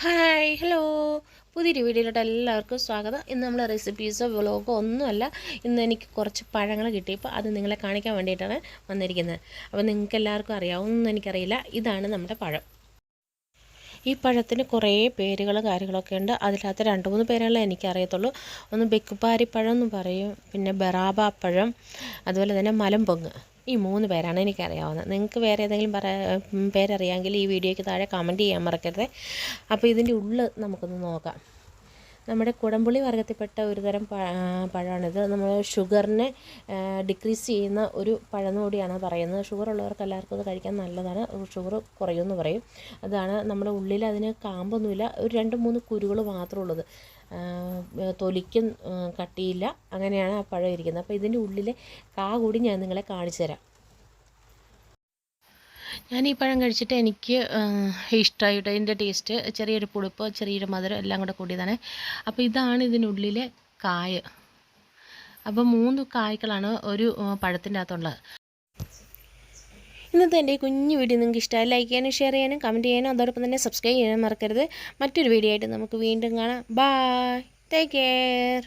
Hi hello പുതിയൊരു വീഡിയോയിലോട്ട് എല്ലാവർക്കും സ്വാഗതം. ഇന്ന് നമ്മൾ റെസിപ്പീസോ വ്ളോഗോ ഒന്നുമല്ല. ഇന്ന് എനിക്ക് കുറച്ച് പഴങ്ങൾ കിട്ടി. കിട്ടിയപ്പോൾ അത് നിങ്ങളെ കാണിക്കാൻ വേണ്ടിയിട്ടാണ് വന്നിരിക്കുന്നത്. അപ്പോൾ നിങ്ങൾക്ക് എല്ലാവർക്കും അറിയാവുന്നൊന്നും എനിക്കറിയില്ല. ഇതാണ് നമ്മുടെ പഴം. ഈ പഴത്തിന് കുറേ പേരുകൾ കാര്യങ്ങളൊക്കെ ഉണ്ട്. അതിനകത്ത് രണ്ട് മൂന്ന് പേരുകളെ എനിക്കറിയത്തുള്ളൂ. ഒന്ന് ബെക്കുപാരിപ്പഴം എന്ന് പറയും. പിന്നെ ബറാബ പഴം. അതുപോലെ തന്നെ മലമ്പൊങ്ങ്. ഈ മൂന്ന് പേരാണ് എനിക്കറിയാവുന്നത്. നിങ്ങൾക്ക് വേറെ ഏതെങ്കിലും പറ പേരറിയാമെങ്കിൽ ഈ വീഡിയോയ്ക്ക് താഴെ കമന്റ് ചെയ്യാൻ മറക്കരുത്. അപ്പോൾ ഇതിന്റെ ഉള്ളിൽ നമുക്കൊന്ന് നോക്കാം. നമ്മുടെ കുടംപുളി വർഗത്തിൽപ്പെട്ട ഒരു തരം പഴമാണിത്. നമ്മൾ ഷുഗറിനെ ഡിക്രീസ് ചെയ്യുന്ന ഒരു പഴം കൂടിയാണ് പറയുന്നത്. ഷുഗർ ഉള്ളവർക്ക് എല്ലാവർക്കും അത് കഴിക്കാൻ നല്ലതാണ്. ഷുഗർ കുറയുമെന്ന് പറയും. അതാണ് നമ്മുടെ ഉള്ളിൽ അതിന് കാമ്പൊന്നുമില്ല. ഒരു രണ്ട് മൂന്ന് കുരുകൾ മാത്രമേ ഉള്ളത് തൊലിക്കും കട്ടിയില്ല. അങ്ങനെയാണ് ആ പഴം ഇരിക്കുന്നത്. അപ്പോൾ ഇതിന്റെ ഉള്ളിലെ കാ കൂടി ഞാൻ നിങ്ങളെ കാണിച്ചു തരാം. ഞാൻ ഈ പഴം കഴിച്ചിട്ട് എനിക്ക് ഇഷ്ടമായിട്ട് അതിന്റെ ടേസ്റ്റ് ചെറിയൊരു പുളിപ്പ് ചെറിയൊരു മധുരം എല്ലാം കൂടെ കൂടിയതാണ്. അപ്പോൾ ഇതാണ് ഇതിനുള്ളിലെ കായ്. അപ്പോൾ മൂന്ന് കായ്ക്കളാണ് ഒരു പഴത്തിന്റെ അകത്തുള്ളത്. ഇന്നത്തെ എന്റെ കുഞ്ഞു വീഡിയോ നിങ്ങൾക്ക് ഇഷ്ടമായി ലൈക്ക് ചെയ്യാനും ഷെയർ ചെയ്യാനും കമന്റ് ചെയ്യാനും അതോടൊപ്പം തന്നെ സബ്സ്ക്രൈബ് ചെയ്യാനും മറക്കരുത്. മറ്റൊരു വീഡിയോ ആയിട്ട് നമുക്ക് വീണ്ടും കാണാം. Bye take care